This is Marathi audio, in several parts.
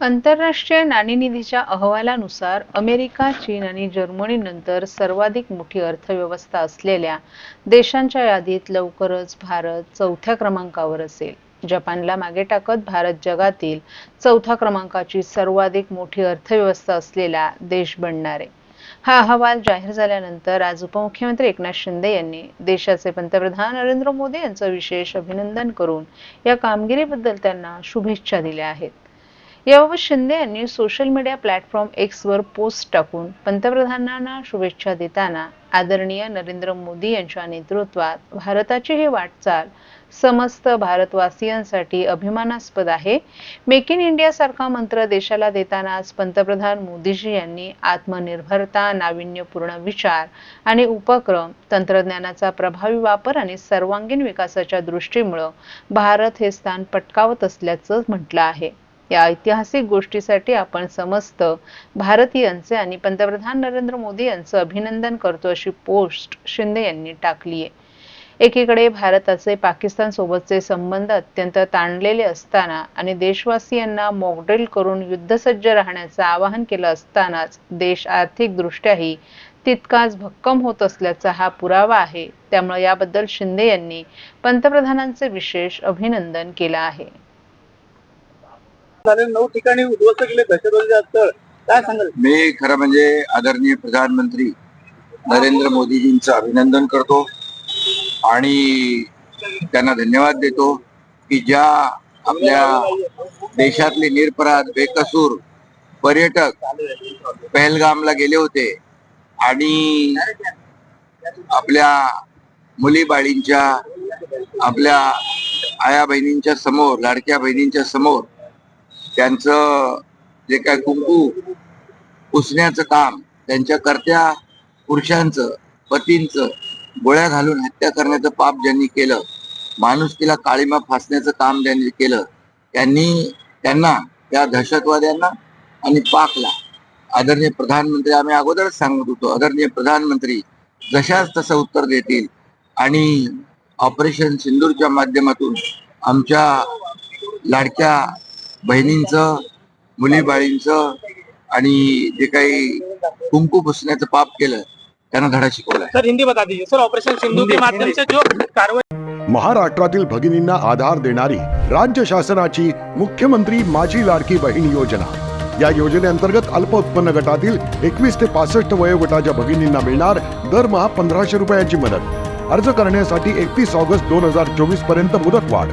आंतरराष्ट्रीय नाणेनिधीच्या अहवालानुसार अमेरिका चीन आणि जर्मनीनंतर सर्वाधिक मोठी अर्थव्यवस्था असलेल्या देशांच्या यादीत लवकरच भारत चौथ्या क्रमांकावर असेल. जपानला मागे टाकत भारत जगातील चौथ्या क्रमांकाची सर्वाधिक मोठी अर्थव्यवस्था असलेला देश बनणार आहे. हा अहवाल जाहीर झाल्यानंतर आज उपमुख्यमंत्री एकनाथ शिंदे यांनी देशाचे पंतप्रधान नरेंद्र मोदी यांचं विशेष अभिनंदन करून या कामगिरीबद्दल त्यांना शुभेच्छा दिल्या आहेत. याबाबत शिंदे यांनी सोशल मीडिया प्लॅटफॉर्म एक्सवर पोस्ट टाकून पंतप्रधानांना शुभेच्छा देताना आदरणीय नरेंद्र मोदी यांच्या नेतृत्वात भारताची ही वाटचाल समस्त भारतवासियांसाठी अभिमानास्पद आहे. मेक इन इंडिया सारखा मंत्र देशाला देतानाच पंतप्रधान मोदीजी यांनी आत्मनिर्भरता नाविन्यपूर्ण विचार आणि उपक्रम तंत्रज्ञानाचा प्रभावी वापर आणि सर्वांगीण विकासाच्या दृष्टीमुळं भारत हे स्थान पटकावत असल्याचं म्हटलं आहे. या ऐतिहासिक गोष्टीसाठी आपण समस्त भारतीयांचे आणि पंतप्रधान नरेंद्र मोदी यांचं अभिनंदन करतो अशी पोस्ट शिंदे यांनी टाकली आहे एकीकडे भारताचे पाकिस्तान सोबतचे संबंध अत्यंत ताणलेले असताना आणि देशवासियांना मॉकड्रिल करून युद्धसज्ज राहण्याचं आवाहन केलं असतानाच देश आर्थिकदृष्ट्याही तितकाच भक्कम होत असल्याचा हा पुरावा आहे. त्यामुळे याबद्दल शिंदे यांनी पंतप्रधानांचे विशेष अभिनंदन केलं आहे. झाले नऊ ठिकाणी उद्ध्वस्त केले दहशतवादी स्थळ काय सांगाल? मी खरं म्हणजे आदरणीय प्रधानमंत्री नरेंद्र मोदीजींचं अभिनंदन करतो आणि त्यांना धन्यवाद देतो की ज्या आपल्या देशातले निरपराध बेकसूर पर्यटक पहलगामला गेले होते आणि आपल्या मुली बाळींच्या आपल्या आया बहिणींच्या समोर लाडक्या बहिणींच्या समोर त्यांचं जे काय कुंकू पुसण्याचं काम त्यांच्या कर्त्या पुरुषांचं पतींचं गोळ्या घालून हत्या करण्याचं पाप ज्यांनी केलं माणुसकीला काळीमा फासण्याचं काम ज्यांनी केलं त्यांनी त्यांना त्या दहशतवाद्यांना आणि पाकला. आदरणीय प्रधानमंत्री आम्ही अगोदरच सांगत होतो आदरणीय प्रधानमंत्री जशाच तसं उत्तर देतील आणि ऑपरेशन सिंदूरच्या माध्यमातून आमच्या लाडक्या बहिणींचं मुलीबाळींचं आणि जे काही कुंकू पुसण्याचं पाप केलं त्यांना धडा शिकवला सर हिंदी बता दीजिए सर ऑपरेशन सिंधु के माध्यम से जो कार्रवाई महाराष्ट्रातील भगिनींना आधार देणारी राज्य शासनाची मुख्यमंत्री माझी लाडकी बहीण योजना. या योजनेअंतर्गत अल्प उत्पन्न गटातील एकवीस ते पासष्ट वयोगटाच्या भगिनींना मिळणार दरमहा पंधराशे रुपयांची मदत. अर्ज करण्यासाठी एकतीस ऑगस्ट दोन हजार चोवीसपर्यंत मुदतवाढ.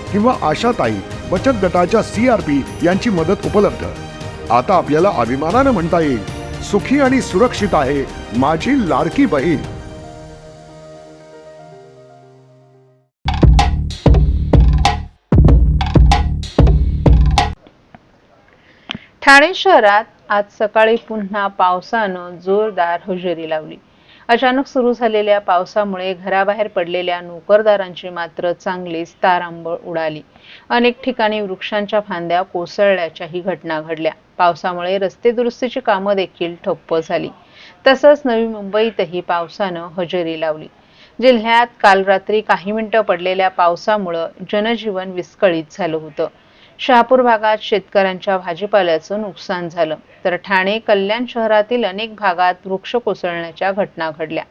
किंवा आशाताई बचत गटाच्या सी आर पी यांची मदत उपलब्ध. आता आपल्याला अभिमानानं म्हणता येईल सुखी आणि सुरक्षित आहे माझी लाडकी बहीण. ठाणे शहरात आज सकाळी पुन्हा पावसानं जोरदार हजेरी लावली. अचानक सुरू झालेल्या पावसामुळे घराबाहेर पडलेल्या नोकरदारांची मात्र चांगलीच तारांबळ उडाली. अनेक ठिकाणी वृक्षांच्या फांद्या कोसळल्याच्याही घटना घडल्या. पावसामुळे रस्ते दुरुस्तीची कामं देखील ठप्प झाली. तसंच नवी मुंबईतही पावसानं हजेरी लावली. जिल्ह्यात काल रात्री काही मिनिटं पडलेल्या पावसामुळं जनजीवन विस्कळीत झालं होतं. शहापूर भागात शेतकऱ्यांच्या भाजीपाल्याचं नुकसान झालं. तर ठाणे कल्याण शहरातील अनेक भागात वृक्ष कोसळण्याच्या घटना घडल्या.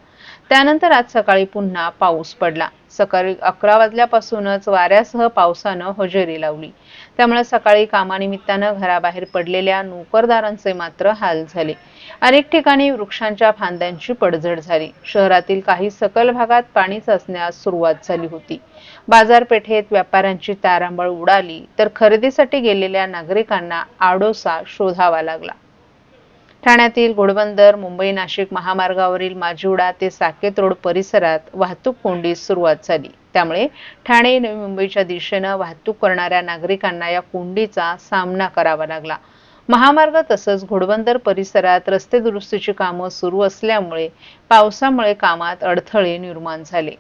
त्यानंतर आज सकाळी पुन्हा पाऊस पडला. सकाळी अकरा वाजल्यापासूनच वाऱ्यासह पावसानं हजेरी लावली. त्यामुळे सकाळी कामानिमित्तानं घराबाहेर पडलेल्या नोकरदारांचे मात्र हाल झाले. अनेक ठिकाणी वृक्षांच्या फांद्यांची पडझड झाली. शहरातील काही सकल भागात पाणी साचण्यास सुरुवात झाली होती. बाजारपेठेत व्यापाऱ्यांची तारांबळ उडाली तर खरेदीसाठी गेलेल्या नागरिकांना आडोसा शोधावा लागला. ठाण्यातील घोडबंदर मुंबई नाशिक महामार्गावरील माजिवडा ते साकेत रोड परिसरात वाहतूक कोंडीस सुरुवात झाली. त्यामुळे ठाणे नवी मुंबईच्या दिशेनं वाहतूक करणाऱ्या नागरिकांना या कोंडीचा सामना करावा लागला. महामार्ग तसंच घोडबंदर परिसरात रस्ते दुरुस्तीची कामं सुरू असल्यामुळे पावसामुळे कामात अडथळे निर्माण झाले.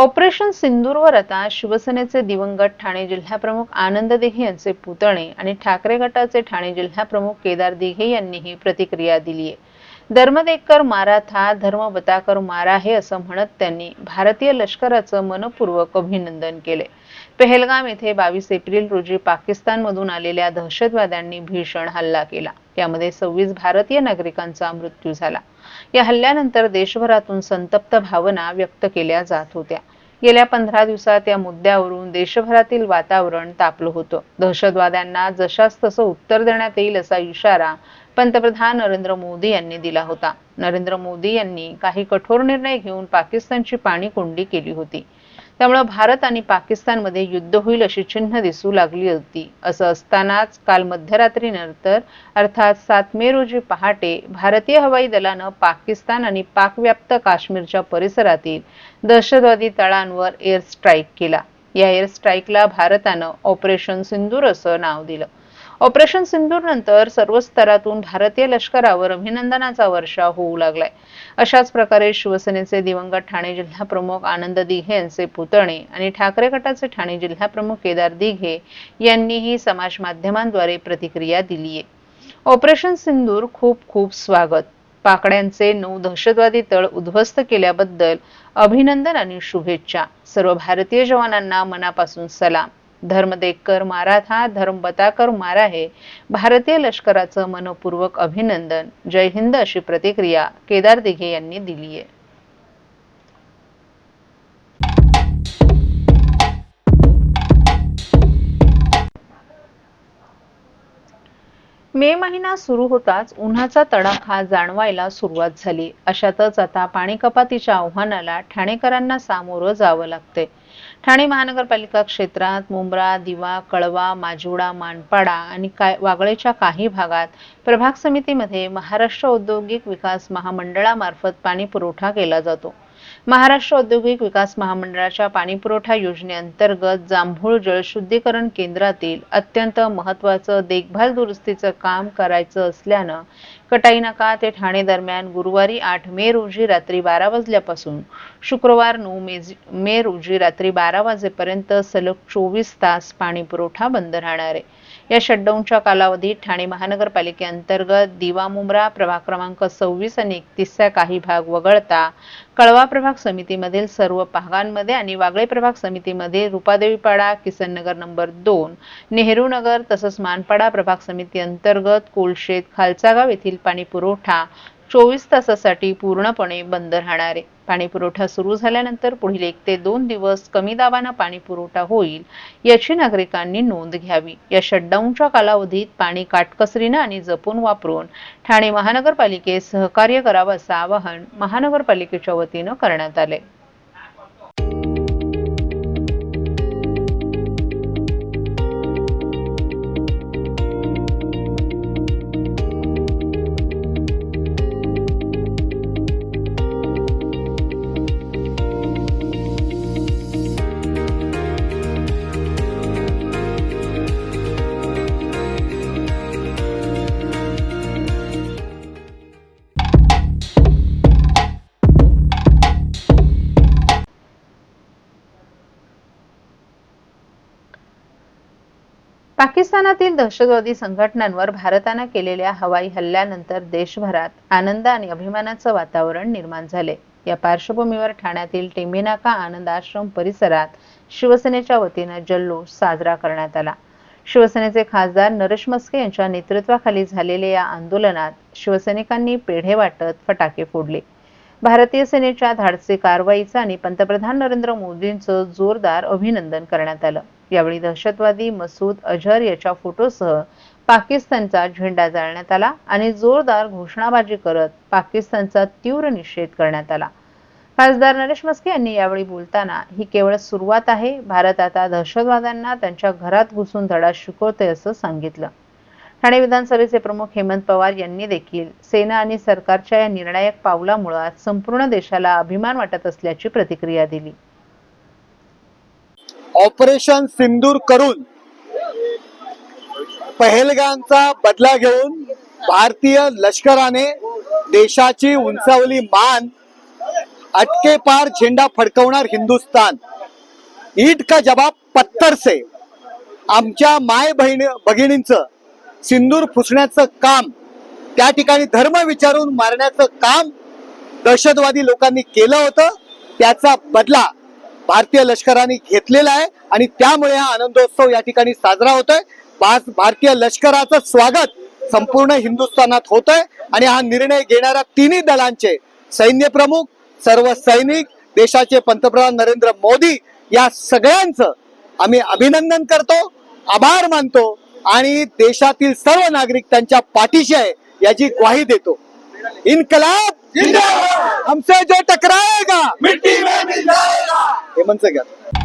ऑपरेशन सिंदूरवर आता शिवसेनेचे दिवंगत ठाणे जिल्हाप्रमुख आनंद दिघे यांचे पुतणे आणि ठाकरे गटाचे ठाणे जिल्हाप्रमुख केदार दिघे यांनीही प्रतिक्रिया दिली आहे. धर्मदेकर मारा था धर्म बताकर मारा हे असं म्हणत त्यांनी भारतीय लष्कराचं मनपूर्वक अभिनंदन केले पेहलगाम येथे बावीस एप्रिल रोजी पाकिस्तानमधून आलेल्या दहशतवाद्यांनी भीषण हल्ला केला. यामध्ये सव्वीस भारतीय नागरिकांचा मृत्यू झाला. या हल्ल्यानंतर देशभरातून संतप्त भावना व्यक्त केल्या जात होत्या. गेल्या पंधरा दिवसात या मुद्द्यावरून देशभरातील वातावरण तापलं होतं. दहशतवाद्यांना जशास तसं उत्तर देण्यात येईल असा इशारा पंतप्रधान नरेंद्र मोदी यांनी दिला होता. नरेंद्र मोदी यांनी काही कठोर निर्णय घेऊन पाकिस्तानची पाणी कोंडी केली होती. त्यामुळे भारत आणि पाकिस्तानमध्ये युद्ध होईल अशी चिन्ह दिसू लागली होती. असं असतानाच काल मध्यरात्रीनंतर अर्थात सात मे रोजी पहाटे भारतीय हवाई दलानं पाकिस्तान आणि पाकव्याप्त काश्मीरच्या परिसरातील दहशतवादी तळांवर एअर स्ट्राईक केला. या एअर स्ट्राईकला भारतानं ऑपरेशन सिंदूर असं नाव दिलं. ऑपरेशन सिंदूर नंतर सर्व स्तरातून भारतीय लष्करावर अभिनंदनाचा वर्षा होऊ लागलाय. अशाच प्रकारे शिवसेनेचे दिवंगत ठाणे जिल्हा प्रमुख आनंद दिघे यांचे पुतणे आणि ठाकरे गटाचे ठाणे जिल्हा प्रमुख केदार दिघे यांनीही समाज माध्यमांद्वारे प्रतिक्रिया दिली आहे ऑपरेशन सिंदूर खूप खूप स्वागत. पाकड्यांचे नऊ दहशतवादी तळ उद्ध्वस्त केल्याबद्दल अभिनंदन आणि शुभेच्छा. सर्व भारतीय जवानांना मनापासून सलाम. धर्म देखकर मारा था धर्म बताकर मारा हे भारतीय लष्कराचं मनपूर्वक अभिनंदन. जय हिंद अशी प्रतिक्रिया केदार दिघे यांनी दिली आहे मे महिना सुरू होताच उन्हाचा तडाखा जाणवायला सुरुवात झाली. अशातच आता पाणी कपातीच्या आव्हानाला ठाणेकरांना सामोरं जावं लागतंय. ठाणे महानगरपालिका क्षेत्रात मुंब्रा दिवा कळवा माजुडा मानपाडा आणि काय वागळेच्या काही भागात प्रभाग समितीमध्ये महाराष्ट्र औद्योगिक विकास महामंडळामार्फत पाणी पुरवठा केला जातो. महाराष्ट्र औद्योगिक विकास महामंडळाच्या पाणीपुरवठा योजनेअंतर्गत जांभूळ जलशुद्धीकरण केंद्रातील अत्यंत महत्वाचं देखभाल दुरुस्तीचं काम करायचं असल्यानं कटाई नाका ते ठाणे दरम्यान गुरुवारी आठ मे रोजी रात्री बारा वाजल्यापासून शुक्रवार नऊ मे मे रोजी रात्री बारा वाजेपर्यंत सलग चोवीस तास पाणी पुरवठा बंद राहणार आहे. या शटडाऊनच्या कालावधीत ठाणे महानगरपालिकेअंतर्गत दिवा मुंब्रा प्रभाग क्रमांक सव्वीस आणि एकतीसचा काही भाग वगळता कळवा प्रभाग समितीमधील सर्व भागांमध्ये आणि वागळे प्रभाग समितीमध्ये रुपादेवीपाडा किसन नगर नंबर दोन नेहरू नगर तसंच मानपाडा प्रभाग समिती अंतर्गत कोलशेत खालचागाव येथील पाणी पुरवठा चोवीस तासासाठी पूर्णपणे बंद राहणार आहे. पाणी पुरवठा सुरू झाल्यानंतर पुढील एक ते दोन दिवस कमी दाबानं पाणी पुरवठा होईल याची नागरिकांनी नोंद घ्यावी. या शटडाऊनच्या कालावधीत पाणी काटकसरीनं आणि जपून वापरून ठाणे महानगरपालिकेस सहकार्य करावं असं आवाहन महानगरपालिकेच्या वतीनं करण्यात आले पाकिस्तानातील दहशतवादी संघटनांवर भारतानं केलेल्या हवाई हल्ल्यानंतर देशभरात आनंद आणि अभिमानाचं वातावरण निर्माण झाले. या पार्श्वभूमीवर ठाण्यातील टेंभीनाका आनंद आश्रम परिसरात शिवसेनेच्या वतीनं जल्लोष साजरा करण्यात आला. शिवसेनेचे खासदार नरेश मस्के यांच्या नेतृत्वाखाली झालेल्या या आंदोलनात शिवसैनिकांनी पेढे वाटत फटाके फोडले. भारतीय सेनेच्या धाडसी कारवाईचं आणि पंतप्रधान नरेंद्र मोदींचं जोरदार अभिनंदन करण्यात आलं. यावेळी दहशतवादी मसूद अझर याच्या फोटोसह पाकिस्तानचा झेंडा जाळण्यात आला आणि जोरदार घोषणाबाजी करत पाकिस्तानचा तीव्र निषेध करण्यात आला. खासदार नरेश मस्के यांनी यावेळी बोलताना ही केवळ सुरुवात आहे. भारत आता दहशतवाद्यांना त्यांच्या घरात घुसून धडा शिकवतोय असं सांगितलं. ठाणे विधानसभेचे प्रमुख हेमंत पवार यांनी देखील सेना आणि सरकारच्या या निर्णायक पावलामुळे आज संपूर्ण देशाला अभिमान वाटत असल्याची प्रतिक्रिया दिली. ऑपरेशन सिंदूर करून पहलगामचा बदला घेऊन भारतीय लष्कराने देशाची उंचावली मान अटके पार झेंडा फडकवणार हिंदुस्तान ईट का जबाब पत्थर से आमच्या माय बहिणी भगिनींचं सिंदूर फुसण्याचं काम त्या ठिकाणी धर्म विचारून मारण्याचं काम दहशतवादी लोकांनी केलं होतं. त्याचा बदला भारतीय लष्कराने घेतलेला आहे आणि त्यामुळे हा आनंदोत्सव या ठिकाणी साजरा होतोय. भारतीय लष्कराचं स्वागत संपूर्ण हिंदुस्थानात होतंय आणि हा निर्णय घेणाऱ्या तिन्ही दलांचे सैन्य प्रमुख सर्व सैनिक देशाचे पंतप्रधान नरेंद्र मोदी या सगळ्यांचं आम्ही अभिनंदन करतो आभार मानतो आणि देशातील सर्व नागरिक त्यांच्या पाठीशी आहे याची ग्वाही देतो. इन्कलाब! हमसे जो टकराएगा मिट्टी में मिल जाएगा। हे म्हणचं का